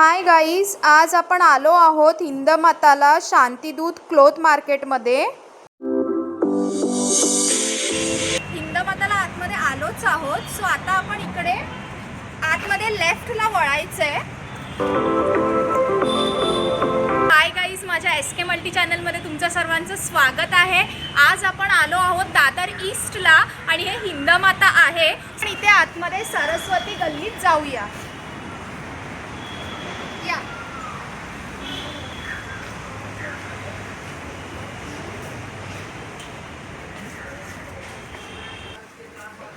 Hi guys आज आपण आलो आहोत हिंदमाताला शांतीदूत क्लोथ मार्केटमध्ये. हिंदमाताला आतमध्ये आलोच आहोत. सो आता आपण इकडे आतमध्ये लेफ्टला वळायचं आहे हाय गाईज माझ्या एस के मल्टी चॅनलमध्ये तुमचं सर्वांचं स्वागत आहे. आज आपण आलो आहोत दादर ईस्टला आणि हे हिंदमाता आहे. आणि इथे आतमध्ये सरस्वती गल्लीत जाऊया या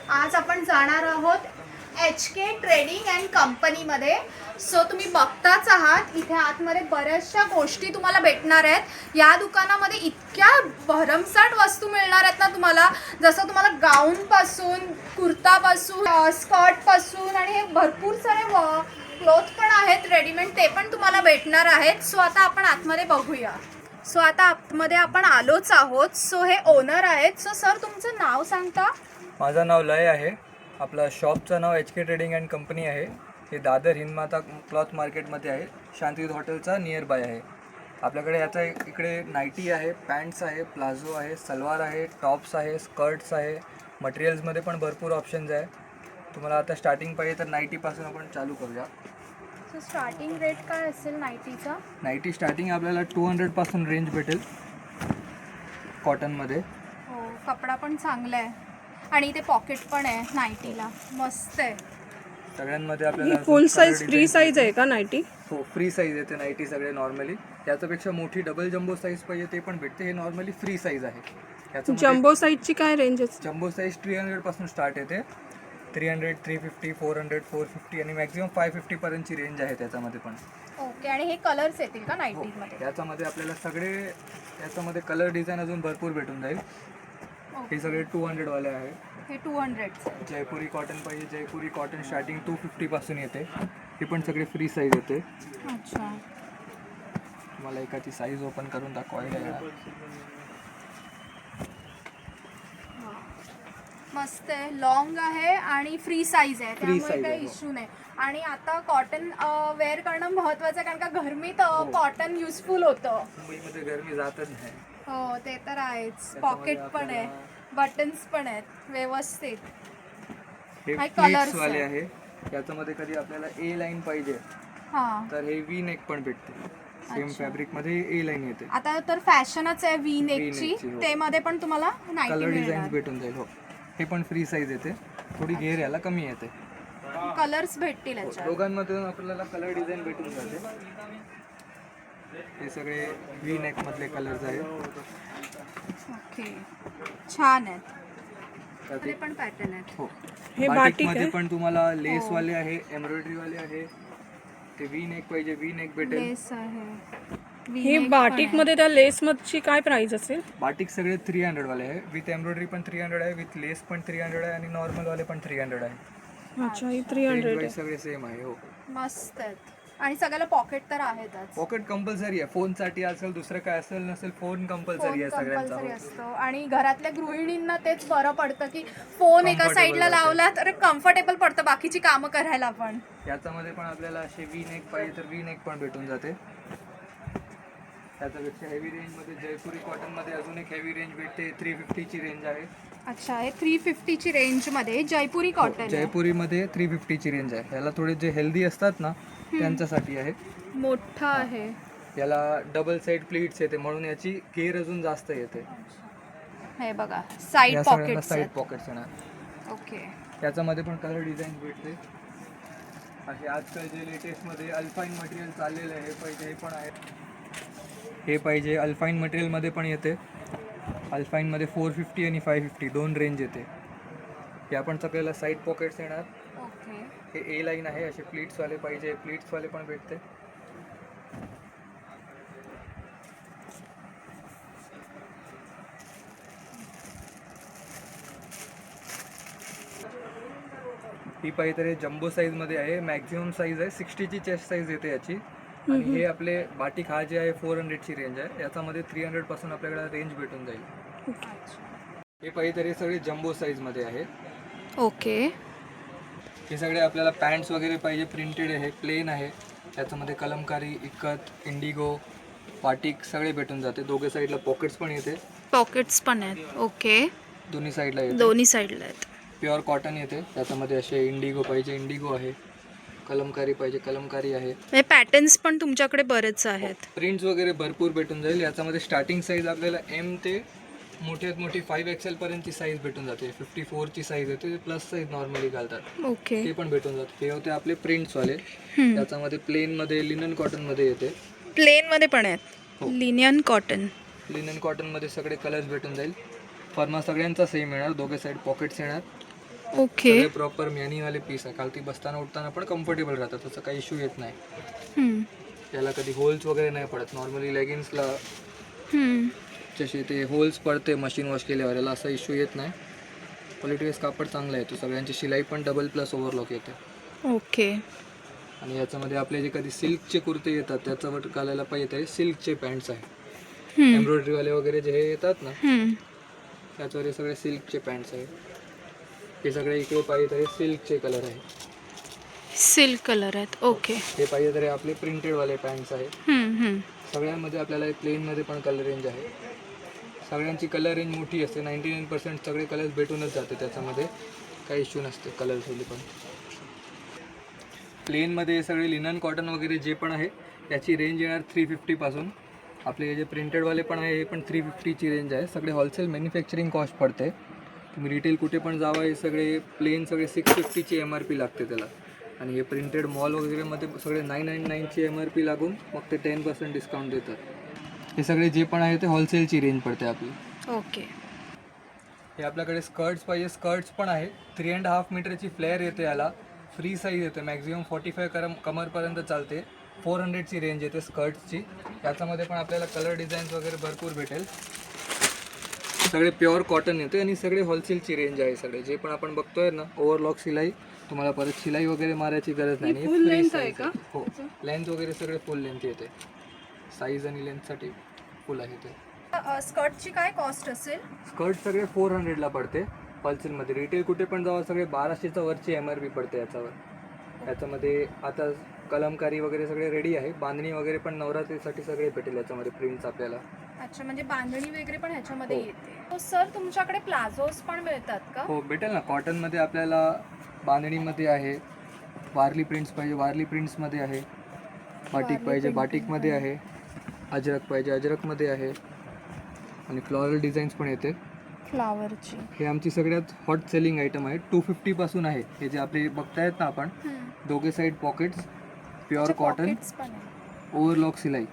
आज आपण जाणार आहोत एच के ट्रेडिंग अँड कंपनीमध्ये सो तुम्ही बघताच आहात इथे आतमध्ये बऱ्याचशा गोष्टी तुम्हाला भेटणार आहेत. या दुकानामध्ये इतक्या भरमसाठ वस्तू मिळणार आहेत ना तुम्हाला. जसं तुम्हाला गाऊनपासून कुर्तापासून स्कर्टपासून आणि हे भरपूर सारे क्लोथ पण आहेत रेडीमेड ते पण तुम्हाला भेटणार आहेत. सो आता आपण आतमध्ये बघूया. सो आता आतमध्ये आपण आलोच आहोत. सो हे ओनर आहेत. सो सर तुमचं नाव सांगता? माझं नाव लय आहे. आपलं शॉपचं नाव H K trading and company आहे. हे दादर हिंदमाता क्लॉथ मार्केटमध्ये आहे. शांतीद हॉटेलचा नियर बाय आहे. आपल्याकडे याचा इकडे नायटी आहे पॅन्ट्स आहे प्लाझो आहे सलवार आहे टॉप्स आहे स्कर्ट्स आहे. मटेरियल्समध्ये पण भरपूर ऑप्शन्स आहे. तुम्हाला आता स्टार्टिंग पाहिजे तर नाईटीपासून आपण चालू करूया. सो स्टार्टिंग रेट काय असेल नाईटीचा? नाईटी स्टार्टिंग आपल्याला टू हंड्रेडपासून रेंज भेटेल. कॉटनमध्ये हो कपडा पण चांगला आहे. आणि इथे पॉकेट पण आहे नाईटीला. मस्त आहे. सगळ्यांमध्ये ही आपल्याला फुल साईज फ्री साईज आहे का नाईटी? हो फ्री साईज येते नाईटी सगळे नॉर्मली याच्यापेक्षा मोठी डबल जम्बो साईज पाहिजे ते पण भेटते. हे नॉर्मली फ्री साईज आहे. याचं जम्बो साईजची काय रेंज आहे? जम्बो साईज थ्री हंड्रेडपासून स्टार्ट येते. Three hundred three fifty four hundred four fifty आणि मॅक्झिमम फाय फिफ्टीपर्यंतची रेंज आहे त्याच्यामध्ये पण. ओके आणि हे कलर्स येतील का हो नाईटीमध्ये? याच्यामध्ये आपल्याला सगळे याच्यामध्ये कलर डिझाईन अजून भरपूर भेटून जाईल. हे सगळे टू हंड्रेडवाले आहे. हे टू हंड्रेड जयपुरी कॉटन पाहिजे जयपुरी कॉटन स्टार्टिंग टू फिफ्टीपासून येते. ही पण सगळे फ्री साईज येते. अच्छा. तुम्हाला एकाची साईज ओपन करून दाखवायला. मस्त आहे. लॉंग आहे आणि फ्री साईज आहे. त्यामुळे size काही आहे, हो. इश्यू नाही. आणि आता कॉटन वेअर करणं महत्वाचं आहे कारण का गरमीत हो. कॉटन युजफुल होतं. मुंबईमध्ये गरमी जातच नाही. हो ते तर आहेच. पॉकेट पण आहे. बटन्स पण आहेत. व्यवस्थित. हे वाले आहे. याच्यामध्ये कधी आपल्याला ए लाईन पाहिजे हां. तर हे वी नेक पण भेटते. सेम. फॅब्रिकमध्ये ए लाईन येते. आता तर फॅशनच आहे वी नेकची नेकची, हो. ते मध्ये पण तुम्हाला नाईटी कलर डिझाईन मिळणार भेटून जाईल हो. हे पण फ्री साईज येते. थोडी घेर याला कमी येते. कलर्स भेटतील हो, याच्यात. दोघांमध्ये आपल्याला कलर डिझाईन भेटून जाते. हे सगळे वी नेक मधले कलर्स आहेत. ओके छान आहेत. ते पण पॅटर्न आहेत. हो. हे बाटिकमध्ये आहे? पण तुम्हाला लेस हो. वाले आहे एम्ब्रॉयडरी वाले आहे. ते वी नेक पाहिजे वी नेक भेटेल. लेस आहे. हे V-neck पण बाटिक आहे. मध्ये त्या लेस मधची काय प्राइस असेल? बाटिक सगळे थ्री हंड्रेड वाले आहे. विथ एम्ब्रॉयडरी पण थ्री हंड्रेड आहे विथ लेस पण थ्री हंड्रेड आहे आणि नॉर्मल वाले पण थ्री हंड्रेड आहे. अच्छा ही थ्री Range हंड्रेड wise आहे. सगळे सेम आहे हो. मस्त आहेत. आणि सगळ्याला पॉकेट तर आहेतच. पॉकेट कंपल्सरी आहे. फोनसाठी आजकाल दुसरं काय असेल नसेल फोन कंपल्सरी आहे सगळ्यांचा कंपल्सरी हो. असतो. आणि घरातल्या गृहिणींना तेच बरं पडतं की फोन एका Comfortable साईडला. लावला तर कम्फर्टेबल पडतं बाकीची कामं करायला पण. याच्यामध्ये पण आपल्याला असे वी नेक पाहिजे तर वी नेक पण भेटून जाते. त्याच्यापेक्षा हेवी रेंजमध्ये जयपुरी कॉटनमध्ये अजून एक हेवी रेंज भेटते. थ्री फिफ्टीची रेंज आहे. अच्छा हे थ्री फिफ्टीची रेंजमध्ये जयपुरी कॉटन जयपुरीमध्ये थ्री फिफ्टीची रेंज आहे. याला थोडे जे हेल्दी असतात ना त्यांच्यासाठी आहे. मोठं आहे. याला डबल साईड प्लीट्स येते म्हणून याची केअर अजून जास्त येते. हे बघा साईड या सगळ्यांना पॉकेट्स साईड पॉकेट्स येणार. ओके. त्याच्यामध्ये पण कलर डिझाईन भेटते. असे आजकाल जे लेटेस्टमध्ये अल्फाईन मटेरियल चाललेलं आहे हे पाहिजे हे पण आहे. हे पाहिजे अल्फाईन मटेरियलमध्ये पण येते. अल्फाईनमध्ये फोर फिफ्टी आणि फाय फिफ्टी दोन रेंज येते. या पण सगळ्याला साईड पॉकेट्स येणार. हे ए लाईन आहे असे प्लीट्सवाले पाहिजे प्लीट्सवाले पण भेटते. ही पाहिजे तर हे जम्बो साईजमध्ये आहे मॅक्झिमम साईज आहे सिक्स्टीची चेस्ट साईज येते याची. आणि हे आपले बाटिक हा जे आहे फोर हंड्रेडची रेंज आहे. याच्यामध्ये थ्री हंड्रेडपासून आपल्याकडे रेंज भेटून जाईल. हे पाहिजे तर हे सगळे जम्बो साईजमध्ये आहे. ओके हे सगळे आपल्याला पॅन्ट्स वगैरे पाहिजे प्रिंटेड आहे प्लेन आहे. याच्यामध्ये कलमकारी इक्कत इंडिगो पाटिक सगळे भेटून जाते. दोघे साईडला पॉकेट्स पण येते. पॉकेट्स पण आहेत. ओके दोन्ही साईडला येते. दोन्ही साईडला आहेत. प्युअर कॉटन येते. त्याच्यामध्ये असे इंडिगो पाहिजे इंडिगो आहे. कलमकारी पाहिजे कलमकारी आहे. पॅटर्न्स पण तुमच्याकडे बरेच आहेत. प्रिंट्स वगैरे भरपूर भेटून जाईल. याच्यामध्ये स्टार्टिंग साईज आपल्याला एम ते मोठ्यात मोठी फाईव्ह एक्सेल पर्यंतची साईज भेटून जाते. फिफ्टी फोरची साईज येते प्लस साईज नॉर्मली घालतात. ओके ते पण भेटून जाते. ते होते आपले प्रिंट्सवाले हम्म. त्याच्यामध्ये प्लेनमध्ये लिनन कॉटनमध्ये येते. प्लेन मध्ये पण आहेत. हो. लिनियन कॉटन लिनन कॉटनमध्ये सगळे कलर्स भेटून जाईल. फर्मा सगळ्यांचा सेम येणार. दोघे साईड पॉकेट्स येणार. ओके सगळे प्रॉपर मॅनीवाले पीस आहे. खालती बसताना उठताना पण कम्फर्टेबल राहतात. त्याचा काही इश्यू येत नाही. हम्म. त्याला कधी होल्स वगैरे नाही पडत. नॉर्मली लेगिन्सला हम्म. जसे ते होल्स पडते मशीन वॉश केल्यावर याला असा इश्यू येत नाही. क्वालिटी वेस कापड चांगला येतो सगळ्यांची शिलाई पण डबल प्लस ओव्हरलॉक येते. ओके आणि याच्यामध्ये आपले जे कधी सिल्कचे कुर्ते येतात त्याच्यावर घालायला पाहिजे सिल्कचे पॅन्ट्स आहे. एम्ब्रॉयडरीवाले वगैरे जे हे येतात ना. त्याच्यावर हे सगळे सिल्कचे पॅन्ट्स आहे हे सगळे इकडे पाहिजे तर सिल्कचे कलर आहे सिल्क कलर आहेत. ओके हे पाहिजे तर आपले प्रिंटेडवाले पॅन्ट्स आहे हम्म, हम्म. सगळ्यांमध्ये आपल्याला प्लेनमध्ये पण कलर रेंज आहे. सगळ्यांची कलर रेंज मोठी असते. नाईंटी नाईन पर्सेंट सगळे कलर्स भेटूनच जाते त्याच्यामध्ये. काही इश्यू नसते कलर्समध्ये पण. प्लेनमध्ये सगळे लिनन कॉटन वगैरे जे पण आहे त्याची रेंज येणार थ्री फिफ्टीपासून आपले हे जे प्रिंटेडवाले पण आहे हे पण थ्री फिफ्टीची रेंज आहे. सगळे होलसेल मॅन्युफॅक्चरिंग कॉस्ट पडते. तुम्ही रिटेल कुठे पण जावा हे सगळे प्लेन सगळे सिक्स फिफ्टीची एम आर पी लागते त्याला. आणि हे प्रिंटेड मॉल वगैरेमध्ये सगळे नाईन नाईन नाईनची एम आर पी लागून मग ते टेन पर्सेंट डिस्काउंट देतात. हे सगळे जे पण आहे ते होलसेलची रेंज पडते आपली. ओके. हे आपल्याकडे स्कर्ट्स पाहिजे. स्कर्ट्स पण आहे. थ्री अँड हाफ मीटरची फ्लेअर येते याला. फ्री साईज येते. मॅक्झिमम फॉर्टी फाय करम कमरपर्यंत चालते. फोर हंड्रेडची रेंज येते स्कर्ट्सची याच्यामध्ये पण आपल्याला कलर डिझाईन्स वगैरे भरपूर भेटेल. सगळे प्युअर कॉटन येते आणि सगळे होलसेलची रेंज आहे सगळे. जे पण आपण बघतोय ना ओव्हरलॉक शिलाई तुम्हाला परत शिलाई वगैरे मारायची गरज नाही? हो लेंथ वगैरे सगळे फुल लेंथ येते. साईज आणि लेंथसाठी फुल आहे ते. स्कर्टची काय कॉस्ट असेल? स्कर्ट सगळे फोर हंड्रेडला पडते होलसेलमध्ये रिटेल कुठे पण जावा सगळे बाराशेच्या वरची एम आर पी पडते याच्यावर. याच्यामध्ये आता कलमकारी वगैरे सगळे रेडी आहे. बांधणी वगैरे पण नवरात्रीसाठी सगळे भेटेल याच्यामध्ये प्रिंट्स आपल्याला. अच्छा म्हणजे बांधणी वगैरे पण ह्याच्यामध्ये हो. येते. सर तुमच्याकडे प्लाझोज पण मिळतात का? हो भेटेल ना. कॉटनमध्ये आपल्याला बांधणीमध्ये आहे. वारली प्रिंट्स पाहिजे. वारली प्रिंट्समध्ये आहे. बाटिक पाहिजे. बाटिकमध्ये आहे. अजरक पाहिजे. अजरकमध्ये आहे. आणि फ्लॉरल डिझाईन्स पण येते. फ्लावरची हे आमची सगळ्यात हॉट सेलिंग आयटम आहे. टू फिफ्टीपासून आहे. हे जे आपले बघतायत ना आपण दोघे side pockets pure cotton overlock सिलाई.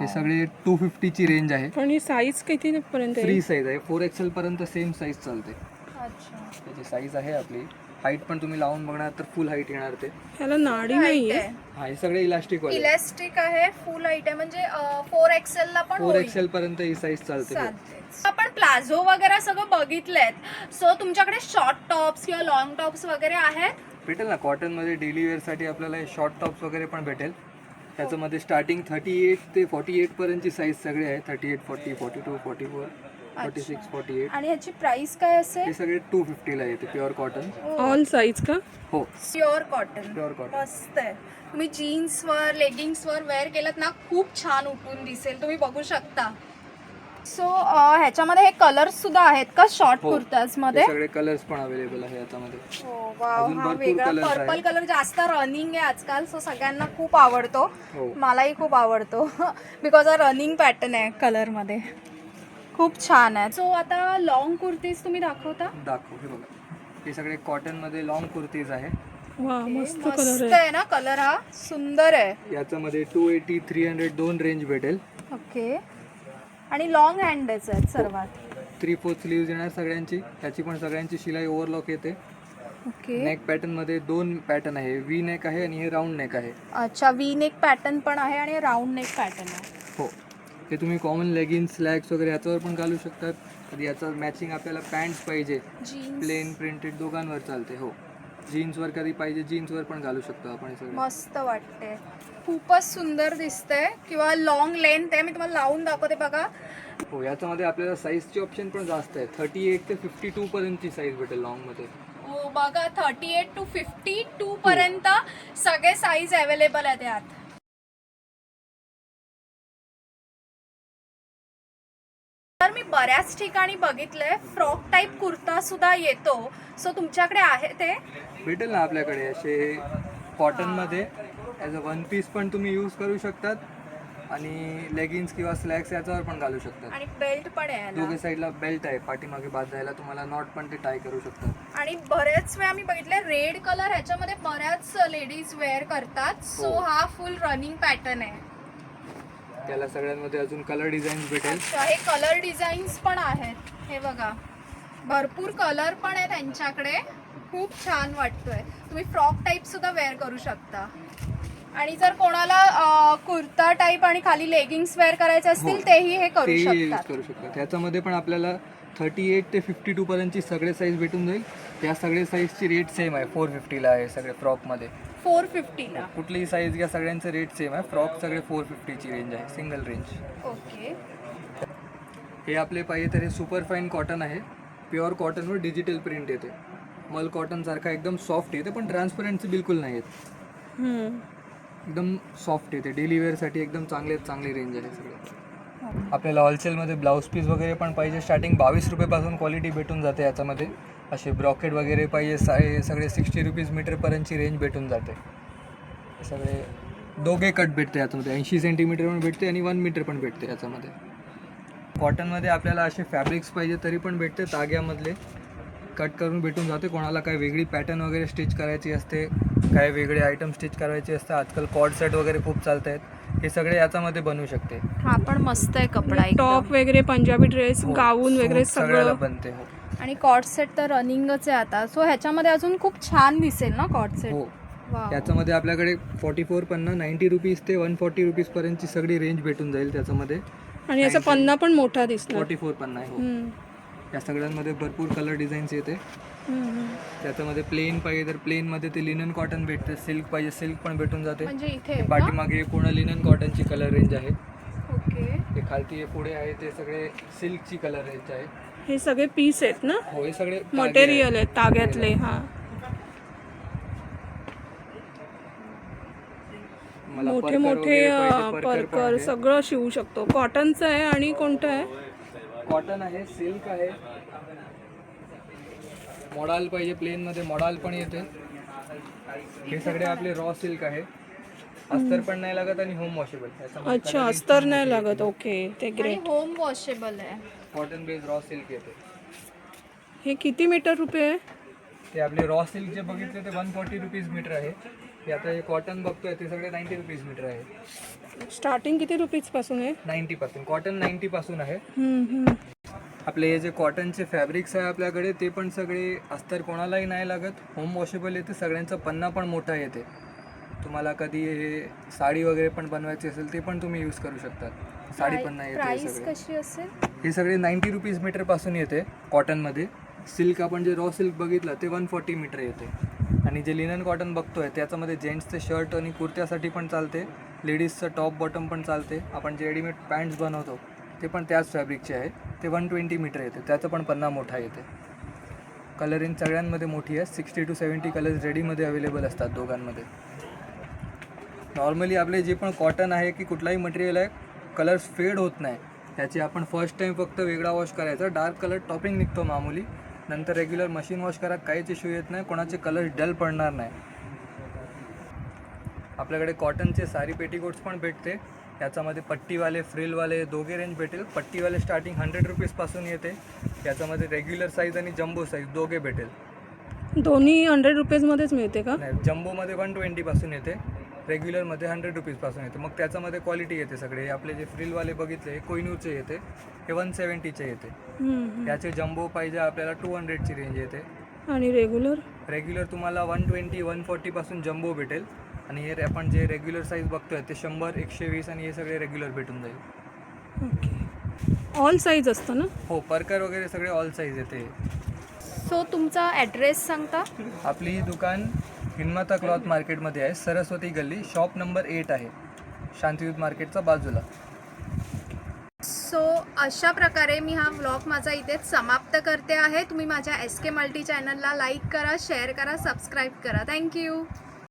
हे सगळे टू फिफ्टीची रेंज आहे. पण ही साईज किती पर्यंत आहे? फ्री साईज आहे. फोर एक्सेल पर्यंत सेम साईज चालते. अच्छा. त्याची साईज आहे आपली हाईट पण तुम्ही लावून बघणार तर फुल हाईट येणार ते. ह्याला नाडी नाहीये. हा हे सगळे इलास्टिक वाले. इलास्टिक आहे फुल हाईट आहे. म्हणजे फोर एक्सेल ला पण फोर होईल. एक्सेल पर्यंत ही साईज चालते चालते. आपण प्लाझो वगैरे सगळं बघितलेत. सो तुमच्याकडे शॉर्ट टॉप्स किंवा लॉंग टॉप्स वगैरे आहेत? भेटेल ना कॉटनमध्ये डेली वेअरसाठी आपल्याला हे शॉर्ट टॉप्स वगैरे पण भेटेल. त्याच्यामध्ये स्टार्टिंग थर्टी एट ते फॉर्टी एट पर्यंतची साईज सगळे आहे thirty eight forty forty two forty four forty six forty eight आणि ह्याची प्राइस काय असेल? हे सगळे टू फिफ्टीला येते प्युअर कॉटन ऑल साईज का? हो. प्युअर कॉटन प्युअर कॉटन मस्त आहे. तुम्ही जीन्सवर लेगिंग्सवर वेअर केलं ना खूप छान उठून दिसेल. तुम्ही बघू शकता. सो ह्याच्यामध्ये हे कलर्स सुद्धा आहेत का शॉर्ट हो. कुर्ताज हे मध्ये सगळे कलर्स पण अवेलेबल आहे याच्यामध्ये. हो वाव अजून हा भरपूर वेगळा colours पर्पल. कलर जास्त रनिंग आहे आजकाल सो सगळ्यांना खूप आवडतो. हो. मलाही खूप आवडतो. बिकॉज हा रनिंग पॅटर्न आहे कलरमध्ये खूप छान आहे सो आता लॉंग कुर्तीज तुम्ही दाखवता? दाखव हे बघा. हे सगळे कॉटनमध्ये लॉंग कुर्तीज आहे. वा मस्त कलर मस्त आहे. आहे ना? कलर हा सुंदर आहे. याच्यामध्ये टू एटी थ्री हंड्रेड दोन रेंज भेटेल. ओके आणि लॉंग हँडच आहेत सर्वात. थ्री फोर स्लीव्ज येणार सगळ्यांची. त्याची पण सगळ्यांची शिलाई ओव्हरलॉक येते. ओके नेक पॅटर्नमध्ये दोन पॅटर्न आहे. वी नेक आहे आणि हे राऊंड नेक आहे. अच्छा वी नेक पॅटर्न पण आहे आणि राऊंड नेक पॅटर्न आहे. हो. हे तुम्ही कॉमन लेगिन्स स्लॅक्स वगैरे याच्यावर पण घालू शकतात. कधी याचं मॅचिंग आपल्याला पॅन्ट्स पाहिजे. जीन्स प्लेन प्रिंटेड दोघांवर चालते हो. जीन्सवर कधी पाहिजे जीन्सवर पण घालू शकतो आपण हे सगळं. मस्त वाटते खूपच सुंदर दिसतंय. किंवा लॉंग लेंथ आहे मी तुम्हाला लावून दाखवते बघा. हो याच्यामध्ये आपल्याला साईजची ऑप्शन पण जास्त आहे. थर्टी एट ते फिफ्टी टू पर्यंतची साईज भेटेल लॉंगमध्ये ओ बघा thirty eight two fifty two पर्यंत सगळे साईज अवेलेबल आहेत यात. बऱ्याच ठिकाणी बघितलंय. फ्रॉक टाईप कुर्ता सुद्धा येतो. सो तुमच्याकडे आहे ते? भेटेल ना आपल्याकडे असे कॉटनमध्ये ॲज अ वन पीस पण तुम्ही यूज करू शकतात. आणि लेगिन्स किंवा स्लॅक्स याच्यावर पण घालू शकतात. आणि बेल्ट पण आहे याला. दोघे साईडला बेल्ट आहे. पाठीमागे बाद जायला तुम्हाला नॉट पण ते टाय करू शकतात. आणि बरेच वेळा मी बघितले रेड कलर ह्याच्यामध्ये बऱ्याच लेडीज वेअर करतात. सो हो. हा फुल रनिंग पॅटर्न आहे. त्याला सगळ्यांमध्ये अजून कलर डिझाईन भेटेल. अच्छा हे कलर डिझाईन्स पण आहेत. हे बघा. भरपूर कलर पण आहे त्यांच्याकडे खूप छान वाटतोय. तुम्ही फ्रॉक टाईप सुद्धा वेअर करू शकता. आणि जर कोणाला अं, कुर्ता टाईप आणि खाली लेगिंग्स वेअर करायचे असतील हो. तेही हे करू तेही यूज शकतात. करू शकतात त्याच्यामध्ये पण आपल्याला थर्टी एट ते फिफ्टी टू पर्यंतची सगळे साईज भेटून जाईल. त्या सगळे साईजची रेट सेम आहे. फोर फिफ्टीला आहे सगळे फ्रॉकमध्ये फोर फिफ्टीला कुठलीही साईज घ्या सगळ्यांचं रेट सेम आहे. फ्रॉक सगळे फोर फिफ्टीची रेंज आहे सिंगल रेंज ओके हे आपले पाहिजे तर हे सुपर फाईन कॉटन आहे प्युअर कॉटनवर डिजिटल प्रिंट येते. मल कॉटनसारखा एकदम सॉफ्ट येते पण ट्रान्सपरन्सी बिलकुल नाही येत. एकदम सॉफ्ट येते. डेली वेअरसाठी एकदम चांगले चांगली रेंज आहे सगळे. आपल्याला होलसेलमध्ये ब्लाऊज पीस वगैरे पण पाहिजे. स्टार्टिंग बावीस रुपयेपासून क्वालिटी भेटून जाते याच्यामध्ये. असे ब्रॉकेट वगैरे पाहिजे साडे सगळे सिक्स्टी रुपीज मीटरपर्यंतची रेंज भेटून जाते. सगळे दोघे कट भेटते याच्यामध्ये. ऐंशी सेंटीमीटर पण भेटते आणि वन मीटर पण भेटते याच्यामध्ये. कॉटनमध्ये आपल्याला असे फॅब्रिक्स पाहिजे तरी पण भेटते ताग्यामधले कट करून भेटून जाते. कोणाला काय वेगळी पॅटर्न वगैरे स्टिच करायची असते काय वेगळे आयटम स्टिच करायचे असते आजकाल कॉड सेट वगैरे खूप चालत आहेत हे सगळे याच्यामध्ये बनवू शकते. हा पण मस्त आहे कपडा टॉप वगैरे पंजाबी ड्रेस हो, गाऊन वगैरे सगळं. बनते हो. आणि कॉट सेट तर रनिंगच आहे आता. सो ह्याच्यामध्ये अजून खूप छान दिसेल ना कॉट सेट? हो. त्याच्यामध्ये आपल्याकडे फॉर्टी फोर पन्ना नाईन्टी रुपीज ते वन फॉर्टी रुपीजपर्यंतची सगळी रेंज भेटून जाईल त्याच्यामध्ये. आणि याचा पन्ना पण मोठा दिसणार. फॉर्टी फोर पन्ना आहे हो. या सगळ्यांमध्ये भरपूर कलर डिझाईन्स येते. त्याच्यामध्ये प्लेन पाहिजे तर प्लेनमध्ये ते लिनन कॉटन भेटते. सिल्क पाहिजे सिल्क पण भेटून जाते. म्हणजे इथे हे? पाठीमागे पूर्ण लिनन कॉटनची कलर रेंज आहे. ओके हे खालती हे पुढे आहे ते सगळे सिल्कची कलर रेंज आहे. हे सगळे पीस आहेत ना? हो हे सगळे तागे मटेरियल आहेत. ताग्यातले हा. मला मोठे परकर मोठे वगैरे पाहिजे, अं, परकर. सगळं शिवू शकतो. कॉटनचं आहे आणि कोणतं आहे? कॉटन आहे सिल्क आहे. मॉडाल पाहिजे प्लेन मध्ये मॉडाल पण येते हे सगळे आपले रॉ सिल्क आहे. अस्तर पण नाही लागत आणि होम वॉशेबल अच्छा अस्तर नाही लागत ओके ते ग्रेट होम वॉशेबल आहे. कॉटन बेस्ड रॉ सिल्क येते. हे किती मीटर रुपये आहे? ते आपले रॉ सिल्क जे बघितले ते वन फॉर्टी रुपीज मीटर आहे. ते आता हे कॉटन बघतोय ते सगळे नाईन्टी रुपीज मीटर आहे. स्टार्टिंग किती रुपीजपासून आहे? नाईन्टी पासून. कॉटन नाईन्टी पासून आहे. हम्म, हम्म. आपले हे जे कॉटनचे फॅब्रिक्स आहे आपल्याकडे ते पण सगळे अस्तर कोणालाही नाही लागत. होम वॉशेबल येते सगळ्यांचं पन्ना पण मोठा येते. तुम्हाला कधी हे साडी वगैरे पण बनवायची असेल ते पण तुम्ही यूज करू शकतात साडी पण नाही येते हे प्राइस सगळे. कशी असेल? हे सगळे नाईन्टी रुपीज मीटरपासून येते कॉटनमध्ये. सिल्क आपण जे रॉ सिल्क बघितलं ते वन फॉर्टी मीटर येते. आणि जे लिनन कॉटन बघतोय त्याच्यामध्ये जेंट्सचे शर्ट आणि कुर्त्यासाठी पण चालते. लेडीजचं टॉप बॉटम पण चालते. आपण जे रेडीमेड पॅन्ट्स बनवतो ते पण त्याच फॅब्रिकचे आहे. ते वन ट्वेंटी मीटर येते. त्याचं पण पन्ना मोठा येते. कलरिंग सगळ्यांमध्ये मोठी आहे. सिक्स्टी टू सेवन्टी कलर्स रेडीमध्ये अवेलेबल असतात दोघांमध्ये. नॉर्मली आपले जे पण कॉटन आहे की कुठलाही मटेरियल आहे कलर्स फेड होत नाही. त्याची आपण फर्स्ट टाईम फक्त वेगळा वॉश करायचा. डार्क कलर टॉपिंग निघतो मामूली. नंतर रेग्युलर मशीन वॉश करा काहीच इश्यू येत नाही. कोणाचे कलर डल पडणार नाही. आपल्याकडे कॉटनचे सारी पेटीकोट्स पण भेटते. याच्यामध्ये पट्टीवाले फ्रिलवाले दोघे रेंज भेटेल. पट्टीवाले स्टार्टिंग हंड्रेड रुपीजपासून येते. याच्यामध्ये रेग्युलर साईज आणि जम्बो साईज दोघे भेटेल. दोन्ही हंड्रेड रुपीजमध्येच मिळते का? नाही जम्बोमध्ये वन ट्वेंटीपासून येते. रेग्युलरमध्ये हंड्रेड रुपीजपासून येते. मग त्याच्यामध्ये क्वालिटी येते सगळे. आपले जे फ्रिलवाले बघितले हे येते. हे वन सेवन्टीचे येते. हम्म, हम्म. याचे जम्बो पाहिजे आपल्याला टू हंड्रेडची रेंज येते. आणि रेग्युलर रेग्युलर तुम्हाला वन ट्वेंटी वन फोर्टीपासून जम्बो भेटेल. आणि हे आपण जे रेग्युलर साईज बघतोय ते शंभर एकशे वीस आणि हे सगळे रेग्युलर भेटून जाईल. ओके ऑल साईज असतं ना? हो परकर वगैरे सगळे ऑल साईज येते. सो तुमचा ॲड्रेस सांगता? आपली ही दुकान हिनमाता क्लॉथ मार्केटमध्ये आहे. सरस्वती गल्ली शॉप नंबर एट आहे. शांतियुत मार्केटच्या बाजूला. सो सो अशा प्रकारे मी हा व्लॉग माझा इथेच समाप्त करते आहे. तुम्ही माझ्या एस के मल्टी चॅनलला लाईक करा शेअर करा सबस्क्राईब करा. Thank you